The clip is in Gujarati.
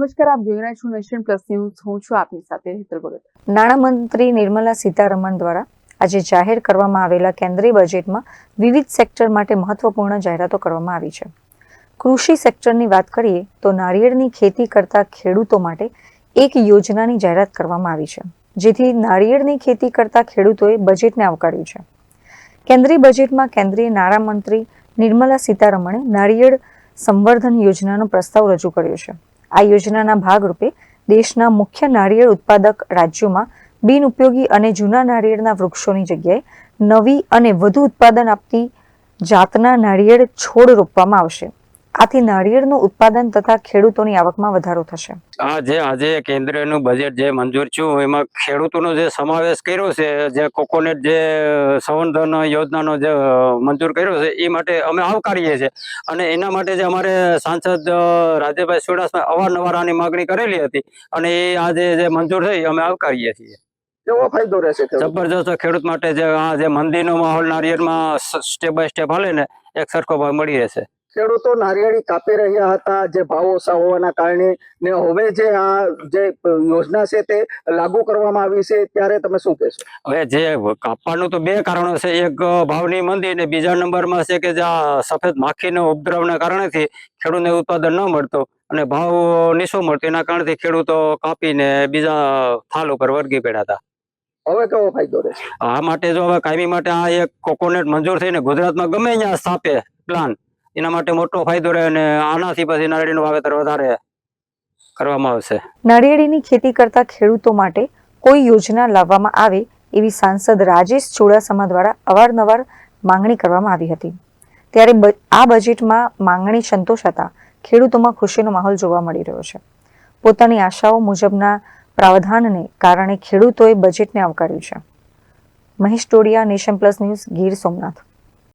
નમસ્કાર, આપ જોઈ રહ્યા છો નેશન પ્લસ ન્યૂઝ. હું છું આપની સાથે હેતલ ભગત. નાણામંત્રી નિર્મલા સીતારમણ દ્વારા આજે જાહેર કરવામાં આવેલા કેન્દ્રીય બજેટમાં વિવિધ સેક્ટર માટે મહત્વપૂર્ણ જાહેરાતો કરવામાં આવી છે. કૃષિ સેક્ટરની વાત કરીએ તો નારિયેળની ખેતી કરતા ખેડૂતો માટે એક યોજનાની જાહેરાત કરવામાં આવી છે, જેથી નારિયેળની ખેતી કરતા ખેડૂતોએ બજેટને આવકાર્યું છે. કેન્દ્રીય બજેટમાં કેન્દ્રીય નાણામંત્રી નિર્મલા સીતારમણે નારિયેળ સંવર્ધન યોજનાનો પ્રસ્તાવ રજૂ કર્યો છે. આ યોજનાના ભાગરૂપે દેશના મુખ્ય નાળિયેર ઉત્પાદક રાજ્યોમાં બિનઉપયોગી અને જૂના નાળિયેરના વૃક્ષોની જગ્યાએ નવી અને વધુ ઉત્પાદન આપતી જાતના નાળિયેર છોડ રોપવામાં આવશે. આથી નાળિયેરનું ઉત્પાદન તથા ખેડૂતોની આવકમાં વધારો થશે. આ જે આજે કેન્દ્રનું બજેટ જે મંજૂર થયું એમાં ખેડૂતોનો જે સમાવેશ કર્યો છે જે કોકોનટ જે સંવર્ધન યોજનાનો જે મંજૂર કર્યો છે એ માટે અમે આવકારીએ છીએ. અને એના માટે જે અમારે સાંસદ રાજેભાઈ રાજ્યભાઈ ચુડાસમા અવારનવાર આની માગણી કરેલી હતી અને એ આજે જે મંજૂર થઈ અમે આવકારીએ છીએ. કેવો ફાયદો રહેશે જબરજસ્ત ખેડૂત માટે જે આ જે મંદીનો માહોલ નારિયેરમાં સ્ટેપ બાય સ્ટેપ હાલે ને એક સરખો ભાવ મળી રહેશે. ખેડૂતો નારિયેળી કાપી રહ્યા હતા. જે ભાવ ઓછા હોવાના કારણે ને હવે જે આ જે યોજના છે તે લાગુ કરવામાં આવી છે. ત્યારે તમે શું કહેશો? હવે જે કાપવાનું તો બે કારણો છે. એક ભાવની મંદી ને બીજા નંબરમાં છે કે જે આ સફેદ માખીના ઉપદ્રવના કારણેથી ખેડૂતને ઉત્પાદન ન મળતો અને ભાવ નીચો મળતો? એના કારણથી ખેડૂતો કાપીને બીજા થાલ ઉપર વર્ગી પડ્યા હતા. હવે કેવો ફાયદો રહેશે આ માટે જો હવે કાયમી માટે આ એક કોકોનટ મંજૂર થઈને ગુજરાતમાં ગમે ત્યાં સ્થાપે પ્લાન એના માટે મોટો ફાયદો રહે અને આનાથી પછી નારિયેળીનું વાવેતર વધારે કરવામાં આવશે. નારિયેળીની ખેતી કરતા ખેડૂતો માટે કોઈ યોજના લાવવામાં આવે એવી સાંસદ રાજેશ ચુડાસમા દ્વારા અવારનવાર માંગણી કરવામાં આવી હતી. ત્યારે આ બજેટમાં માંગણી સંતોષાતા ખેડૂતોમાં ખુશીનો માહોલ જોવા મળી રહ્યો છે. પોતાની આશાઓ મુજબના પ્રાવધાનને કારણે ખેડૂતોએ બજેટને આવકાર્યું છે. Mahesh Todiya Nation Plus News, Gir Somnath.